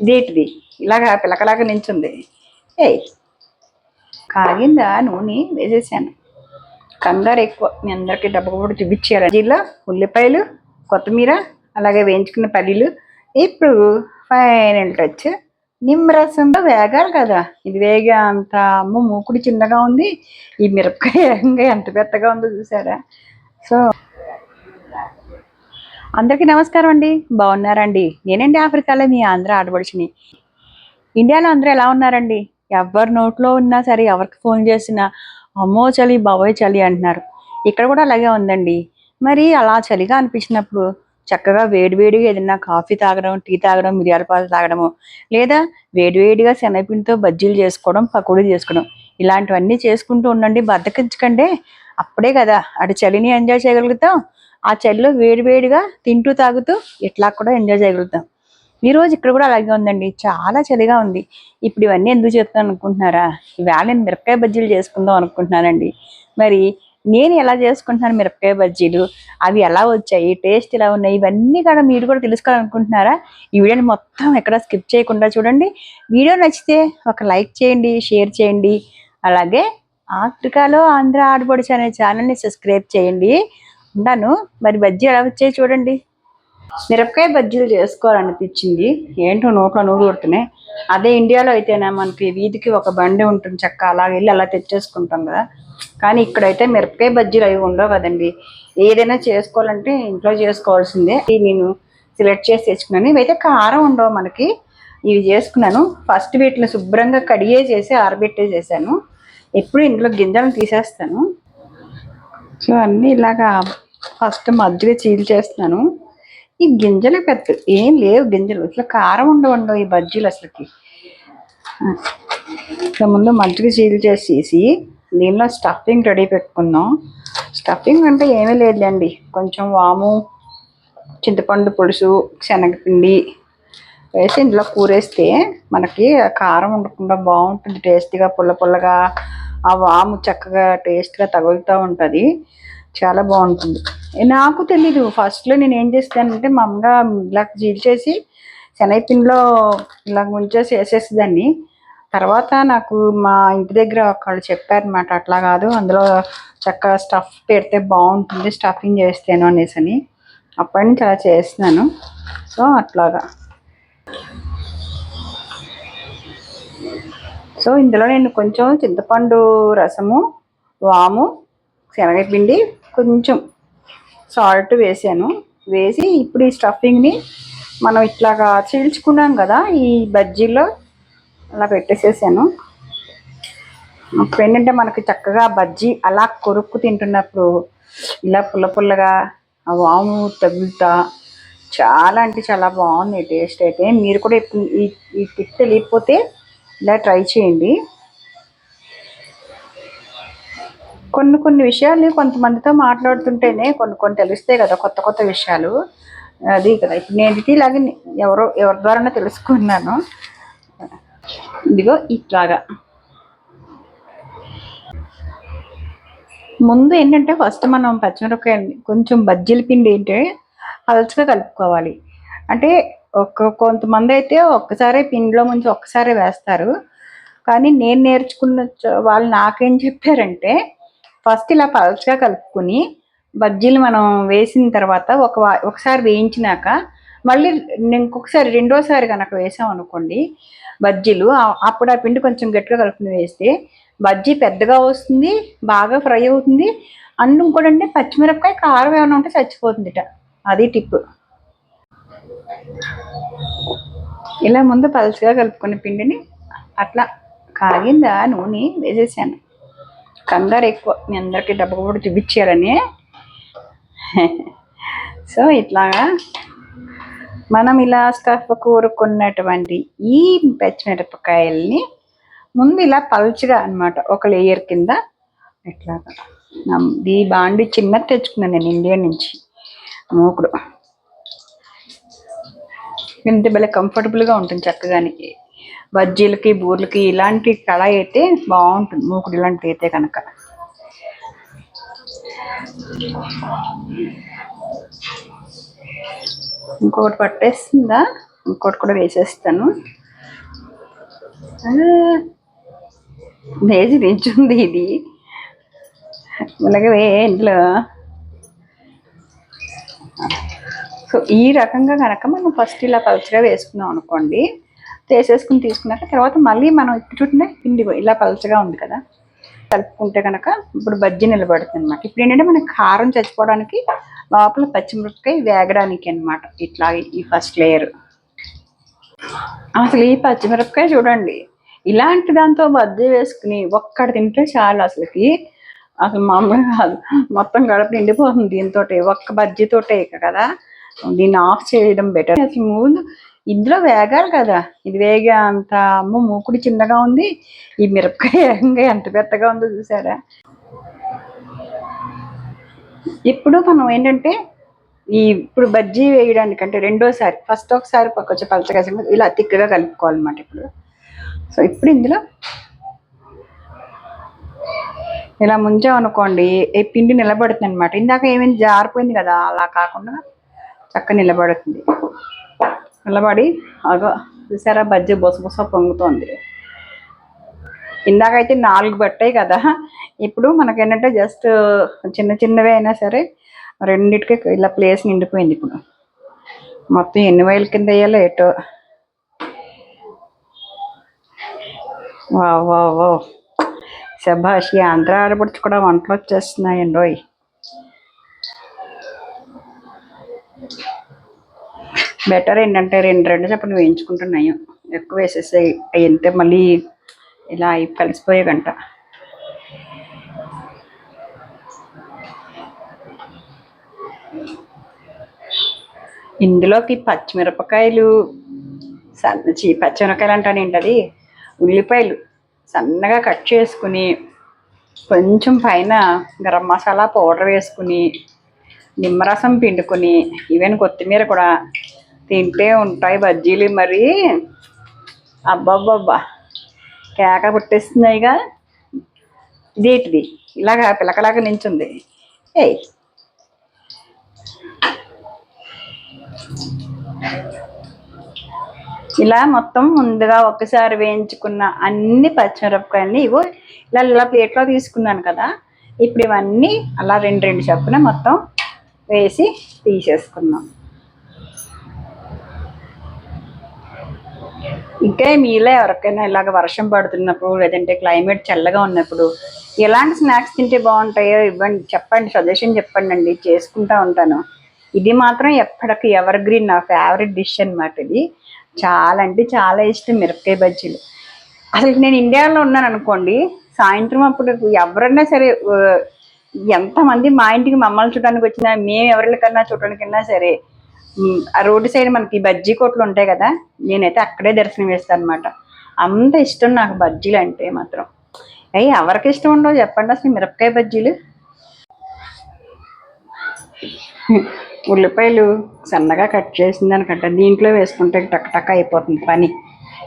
ఇదేంటిది. ఇలాగా పిలకలాగా నించుంది. ఏయ్ కాగిందా నూనె? వేసేసాను. కంగారు ఎక్కువ. మీ అందరికీ డబ్బు కూడా చూపించారు జీలో ఉల్లిపాయలు కొత్తిమీర అలాగే వేయించుకున్న పల్లీలు. ఇప్పుడు ఫైనల్ టచ్. నిమ్మరసంలో వేగాలి కదా. ఇది వేగే అంత అమ్మ మూకుడు చిన్నగా ఉంది. ఈ మిరపకాయ ఎంత పెద్దగా ఉందో చూసారా? సో అందరికీ నమస్కారం అండి. బాగున్నారండి. నేనండి ఆఫ్రికాలో మీ ఆంధ్ర ఆడపడుచుని. ఇండియాలో అందరూ ఎలా ఉన్నారండి? ఎవరి నోట్లో ఉన్నా సరే ఎవరికి ఫోన్ చేసినా అమ్మో చలి బాబోయ్ చలి అంటున్నారు. ఇక్కడ కూడా అలాగే ఉందండి. మరి అలా చలిగా అనిపించినప్పుడు చక్కగా వేడివేడిగా ఏదైనా కాఫీ తాగడం టీ తాగడం మిరియాల పాలు తాగడము లేదా వేడివేడిగా శనగపిండితో బజ్జీలు చేసుకోవడం పకోడీ చేసుకోవడం ఇలాంటివన్నీ చేసుకుంటూ ఉండండి. బద్దకించకండి. అప్పుడే కదా. అటు చలిని ఎంజాయ్ చేయగలుగుతాం ఆ చలిలో వేడివేడిగా తింటూ తాగుతూ ఇట్లా కూడా ఎంజాయ్ చేయగలుగుతాం. ఈ రోజు ఇక్కడ కూడా అలాగే ఉందండి. చాలా చలిగా ఉంది. ఇప్పుడు ఇవన్నీ ఎందుకు చెప్తాను అనుకుంటున్నారా? ఈవేళ నేను మిరపకాయ బజ్జీలు చేసుకుందాం అనుకుంటున్నానండి. మరి నేను ఎలా చేసుకుంటున్నాను మిరపకాయ బజ్జీలు? అవి ఎలా వచ్చాయి? టేస్ట్ ఎలా ఉన్నాయి? ఇవన్నీ కూడా మీరు కూడా తెలుసుకోవాలనుకుంటున్నారా? ఈ వీడియోని మొత్తం ఎక్కడ స్కిప్ చేయకుండా చూడండి. వీడియో నచ్చితే ఒక లైక్ చేయండి షేర్ చేయండి. అలాగే ఆఫ్రికాలో ఆంధ్ర ఆడబడుచు అనే ఛానల్ని సబ్స్క్రైబ్ చేయండి. ఉన్నాను మరి బజ్జీ ఎలా వచ్చాయి చూడండి. మిరపకాయ బజ్జీలు చేసుకోవాలనిపించింది. ఏంటో నోట్లో నూరు కొడుతున్నాయి. అదే ఇండియాలో అయితేనే మనకి వీధికి ఒక బండి ఉంటుంది చక్క అలా వెళ్ళి అలా తెచ్చేసుకుంటాం కదా. కానీ ఇక్కడైతే మిరపకాయ బజ్జీలు అవి ఉండవు కదండి. ఏదైనా చేసుకోవాలంటే ఇంట్లో చేసుకోవాల్సిందే. నేను సెలెక్ట్ చేసి తెచ్చుకున్నాను. ఇవైతే కారం ఉండవు మనకి. ఇవి చేసుకున్నాను. ఫస్ట్ వీటిని శుభ్రంగా కడిగే చేసి ఆరబెట్టే చేశాను ఎప్పుడు ఇంట్లో గింజలను తీసేస్తాను. సో అన్నీ ఇలాగా ఫస్ట్ మధ్యలో చీల్ చేస్తున్నాను. ఈ గింజలు పెద్ద ఏం లేవు గింజలు. ఇట్లా కారం ఉండవండవు ఈ బజ్జీలు అసలుకి. ఇక ముందు మజ్జిగ చీల్ చేసేసి దీనిలో స్టఫింగ్ రెడీ పెట్టుకుందాం. స్టఫింగ్ అంటే ఏమీ లేదులేండి. కొంచెం వాము చింతపండు పులుసు శనగపిండి వేసి ఇందులో కూరేస్తే మనకి కారం ఉండకుండా బాగుంటుంది. టేస్టీగా పుల్ల పుల్లగా ఆ వాము చక్కగా టేస్ట్గా తగులుతూ ఉంటుంది. చాలా బాగుంటుంది. నాకు తెలీదు. ఫస్ట్లో నేను ఏం చేస్తానంటే మా అమ్మగా ఇలా జీల్చేసి శనగపిండిలో ఇలా ముంచేసి వేసేసేదాన్ని తర్వాత నాకు మా ఇంటి దగ్గర ఒకళ్ళు చెప్పారనమాట అట్లా కాదు అందులో చక్కగా స్టఫ్ పెడితే బాగుంటుంది స్టఫింగ్ చేస్తాను అనేసి అని అప్పటి నుంచి అలా చేస్తున్నాను. సో అట్లాగా. సో ఇందులో నేను కొంచెం చింతపండు రసము వాము శనగపిండి కొంచెం సాల్ట్ వేసాను. వేసి ఇప్పుడు ఈ స్టఫింగ్ని మనం ఇట్లాగా చీల్చుకున్నాం కదా ఈ బజ్జీలో అలా పెట్టేసేసాను. అప్పుడు ఏంటంటే మనకి చక్కగా బజ్జీ అలా కొరుక్కు తింటున్నప్పుడు ఇలా పుల్ల పుల్లగా ఆ వాము తగులుతా చాలా అంటే చాలా బాగుంది టేస్ట్ అయితే. మీరు కూడా ఇప్పుడు ఈ ఈ టిప్ తెలియకపోతే ఇలా ట్రై చేయండి. కొన్ని కొన్ని విషయాలు కొంతమందితో మాట్లాడుతుంటేనే కొన్ని కొన్ని తెలుస్తాయి కదా కొత్త కొత్త విషయాలు. అది కదా ఇప్పుడు నేను ఇది ఇలాగే ఎవరో ఎవరి ద్వారా తెలుసుకున్నాను. ఇదిగో ఇట్లాగా. ముందు ఏంటంటే ఫస్ట్ మనం పచ్చిమిరపకాయ కొంచెం బజ్జీల పిండి ఏంటంటే పలుచగా కలుపుకోవాలి. అంటే ఒక కొంతమంది అయితే ఒక్కసారే పిండిలో ముంచి ఒక్కసారే వేస్తారు. కానీ నేను నేర్చుకున్న వాళ్ళు నాకేం చెప్పారంటే ఫస్ట్ ఇలా పలుచగా కలుపుకొని బజ్జీలు మనం వేసిన తర్వాత ఒక ఒకసారి వేయించినాక మళ్ళీ ఇంకొకసారి రెండోసారి కనుక వేసాం అనుకోండి బజ్జీలు అప్పుడు ఆ పిండి కొంచెం గట్టిగా కలుపుకుని వేస్తే బజ్జీ పెద్దగా వస్తుంది బాగా ఫ్రై అవుతుంది అండ్ ఇంకోటి అంటే పచ్చిమిరపకాయ కారం ఏమైనా ఉంటే చచ్చిపోతుందిట. అది టిప్. ఇలా ముందు పలుచగా కలుపుకున్న పిండిని అట్లా కాగిందా నూనె వేసేసాను. కంగారు ఎక్కువ. మీ అందరికీ డబ్బు కూడా చూపించారని సో ఇట్లాగా మనం ఇలా స్టఫ్ కూరుకున్నటువంటి ఈ పచ్చిమిరపకాయల్ని ముందు ఇలా పలుచగా అన్నమాట ఒక లేయర్ కింద ఇట్లాగా. నమ్- ఈ బాండి చిన్నది తెచ్చుకున్నాను నేను ఇండియా నుంచి మూకుడు. ఇంత భలే కంఫర్టబుల్గా ఉంటుంది చక్కగానికి బజ్జీలకి బూర్లకి ఇలాంటి కళాయి అయితే బాగుంటుంది. మూకుడు ఇలాంటివి అయితే కనుక. ఇంకొకటి పట్టేస్తుందా? ఇంకోటి కూడా వేసేస్తాను. వేసి లేచి నించుంది ఇది. అలాగే ఇంట్లో సో ఈ రకంగా కనుక మనం ఫస్ట్ ఇలా పలుచగా వేసుకున్నాం అనుకోండి వేసేసుకుని తీసుకున్నాక తర్వాత మళ్ళీ మనం ఇప్పుడు పిండి ఇలా పలుచగా ఉంది కదా కలుపుకుంటే కనుక ఇప్పుడు బజ్జీ నిలబడుతుంది అనమాట ఇప్పుడు ఏంటంటే మనకి కారం చచ్చిపోవడానికి లోపల పచ్చిమిరపకాయ వేగడానికి అన్నమాట ఇట్లా ఈ ఫస్ట్ లేయర్ అసలు ఈ పచ్చిమిరపకాయ చూడండి ఇలాంటి దాంతో బజ్జీ వేసుకుని ఒక్కటి తింటే చాలు అసలుకి. అసలు మామూలుగా కాదు మొత్తం గడప నిండిపోతుంది దీంతో ఒక్క బజ్జీతోటే కదా. దీన్ని ఆఫ్ చేయడం బెటర్ అసలు ముందు ఇందులో వేగాలి కదా. ఇది వేగే అంత అమ్మ మూకుడు చిన్నగా ఉంది. ఈ మిరపకాయ ఏకంగా ఎంత పెద్దగా ఉందో చూసారా? ఇప్పుడు మనం ఏంటంటే ఈ ఇప్పుడు బజ్జీ వేయడానికి అంటే రెండోసారి ఫస్ట్ ఒకసారి కొంచెం పలచగా ఇలా తిక్కగా కలుపుకోవాలన్నమాట ఇప్పుడు. సో ఇప్పుడు ఇందులో ఇలా ముంచామనుకోండి ఈ పిండి నిలబడుతుంది అనమాట ఇందాక ఏమైంది? జారిపోయింది కదా. అలా కాకుండా చక్కగా నిలబడుతుంది. నిలబడి అగో చూసారా బజ్జీ బొస బొస పొంగుతోంది. ఇందాకైతే నాలుగు పట్టాయి కదా. ఇప్పుడు మనకేంటంటే జస్ట్ చిన్న చిన్నవి అయినా సరే రెండిటికి ఇలా ప్లేస్ నిండిపోయింది ఇప్పుడు. మొత్తం ఎన్ని వైల కింద వేయాలో ఏటో. వా వా వా శభాష్ ఈ ఆంధ్ర ఆడపడుచు కూడా వంటలు వచ్చేస్తున్నాయండి బెటర్ ఏంటంటే రెండు రెండు చప్పట్లు వేయించుకుంటున్నాయి. ఎక్కువ వేసేసాయి. అవి ఎంత మళ్ళీ ఇలా అయి కలిసిపోయే గంట ఇందులోకి పచ్చిమిరపకాయలు సన్న చీ పచ్చిమిరపకాయలు అంటాను ఏంటది? ఉల్లిపాయలు సన్నగా కట్ చేసుకుని కొంచెం పైన గరం మసాలా పౌడర్ వేసుకుని నిమ్మరసం పిండుకొని ఈవెన్ కొత్తిమీర కూడా తింటే ఉంటాయి బజ్జీలు మరి. అబ్బబ్బబ్బా. కేక పుట్టేస్తున్నాయిగా ఇదేటిది? ఇలాగా పిలకలాగా నించుంది. ఏయ్. ఇలా మొత్తం ముందుగా ఒకసారి వేయించుకున్న అన్ని పచ్చిమిరపకాయలని ఇవో ఇలా ఇలా ప్లేట్లో తీసుకున్నాను కదా. ఇప్పుడు ఇవన్నీ అలా రెండు రెండు చప్పున మొత్తం వేసి తీసేసుకున్నాం ఇంకా మీలో ఎవరికైనా ఇలాగ వర్షం పడుతున్నప్పుడు లేదంటే క్లైమేట్ చల్లగా ఉన్నప్పుడు ఎలాంటి స్నాక్స్ తింటే బాగుంటాయో ఇవ్వండి. చెప్పండి సజెషన్ చెప్పండి అండి. చేసుకుంటా ఉంటాను. ఇది మాత్రం ఎప్పటికి ఎవర్ గ్రీన్ నా ఫేవరెట్ డిష్ అన్నమాట ఇది. చాలా అంటే చాలా ఇష్టం మిరపకాయ బజ్జీలు. అసలు నేను ఇండియాలో ఉన్నాను అనుకోండి సాయంత్రం అప్పుడు ఎవరైనా సరే ఎంతమంది మా ఇంటికి మమ్మల్ని చూడడానికి వచ్చినా మేము ఎవరికన్నా చూడడానికన్నా సరే ఆ రోడ్డు సైడ్ మనకి బజ్జీ కొట్లు ఉంటాయి కదా నేనైతే అక్కడే దర్శనం వేస్తాను అనమాట అంత ఇష్టం నాకు బజ్జీలు అంటే మాత్రం. అయ్యి ఎవరికి ఇష్టం ఉండవు చెప్పండి అసలు మిరపకాయ బజ్జీలు. ఉల్లిపాయలు సన్నగా కట్ చేసింది అనుకుంటా దీంట్లో వేసుకుంటే టక్ టక్ అయిపోతుంది పని.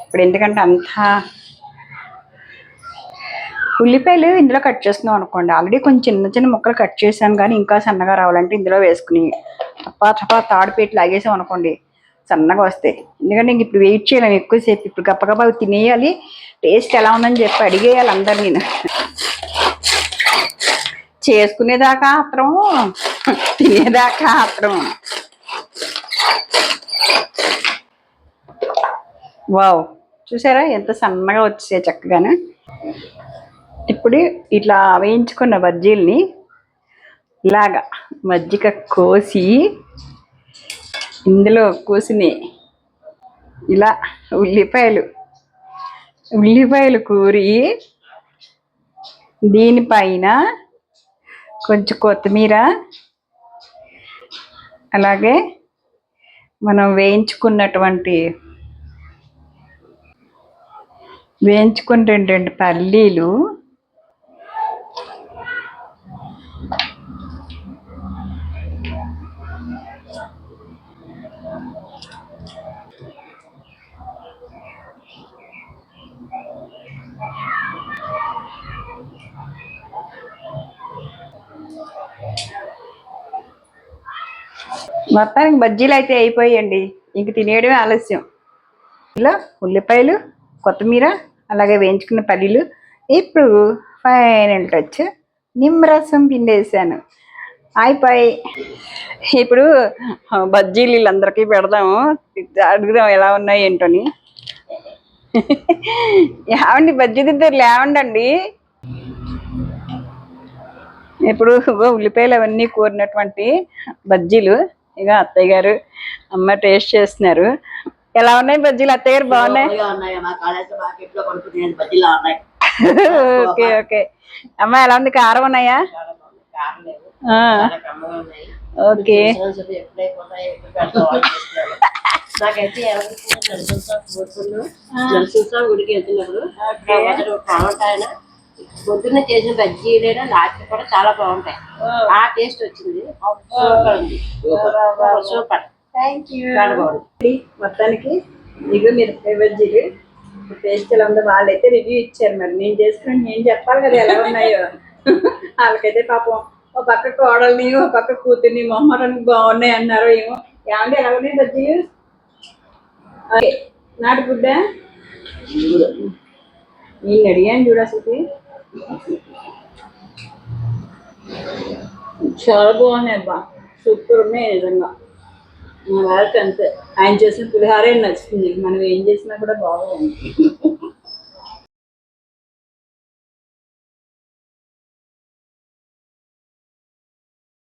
ఇప్పుడు ఎందుకంటే అంతా ఉల్లిపాయలు ఇందులో కట్ చేస్తున్నాం అనుకోండి. ఆల్రెడీ కొంచెం చిన్న చిన్న ముక్కలు కట్ చేశాను కానీ ఇంకా సన్నగా రావాలంటే ఇందులో వేసుకుని తప్పా తప్పా తాడుపేట్లు లాగేసాం అనుకోండి సన్నగా వస్తాయి. ఎందుకంటే ఇంక ఇప్పుడు వెయిట్ చేయలేము ఎక్కువసేపు ఇప్పుడు గప్పగప్ప తినేయాలి. టేస్ట్ ఎలా ఉందని చెప్పి అడిగేయాలి అందరు నేను చేసుకునేదాకా ఆత్రం తినేదాకా ఆత్రం. వావ్ చూసారా ఎంత సన్నగా వచ్చేసాయి చక్కగానే? ఇప్పుడు ఇట్లా వేయించుకున్న బజ్జీల్ని ఇలాగా మజ్జిగ కోసి ఇందులో కోసిని ఇలా ఉల్లిపాయలు ఉల్లిపాయలు కూరి దీనిపైన కొంచెం కొత్తిమీర అలాగే మనం వేయించుకున్నటువంటి వేయించుకుంటే పల్లీలు మొత్తానికి బజ్జీలు అయితే అయిపోయాయండి. ఇంక తినేయడమే ఆలస్యం. ఇలా ఉల్లిపాయలు కొత్తిమీర అలాగే వేయించుకున్న పల్లీలు. ఇప్పుడు ఫైనల్ టచ్. నిమ్మరసం పిండేసాను. అయిపోయి. ఇప్పుడు బజ్జీలు వీళ్ళందరికీ పెడదాము. అడుగుదాం ఎలా ఉన్నాయి ఏంటని ఏమండి బజ్జీ దిద్దరు లేవండి ఇప్పుడు ఉల్లిపాయలు అవన్నీ కూరినటువంటి బజ్జీలు. ఇక అత్తయ్య గారు అమ్మ టేస్ట్ చేస్తున్నారు. ఎలా ఉన్నాయి బజ్జీలు? అత్తయ్య గారు బాగున్నాయి? Okay okay. అమ్మ ఎలా ఉంది? కారం ఉన్నాయా? ఓకే. నాకైతే ఎవరికి వెళ్తున్నప్పుడు ఆయన పొద్దున్న చేసిన బజ్జీలైనా రాత్రి కూడా చాలా బాగుంటాయి. ఆ. టేస్ట్ వచ్చింది. సూపర్ ఉంది. సూపర్. Thank you. మొత్తానికి ఇగో మీరు బజ్జీలు టేస్ట్ ఎలా ఉందో వాళ్ళైతే రివ్యూ ఇచ్చారు మరి. నేను చేసుకుని నేను చెప్పాలి కదా ఎలా ఉన్నాయో. వాళ్ళకైతే పాపం ఓ పక్క కోడల్ని ఓ పక్క కూతుర్ని మొహమ్మటానికి బాగున్నాయి అన్నారు ఏమో. ఏమంటే ఎలా ఉన్నాయి బజ్జీలు? ఓకే నాటు గుడ్డ? నేను అడిగాను చూడు అసలు చాలా బాగున్నాయి అబ్బా సూపర్ ఉన్నాయి నిజంగా. మా వారికి అంతే. ఆయన చేసిన పులిహారే నచ్చుతుంది. మనం ఏం చేసినా కూడా బాగుంది.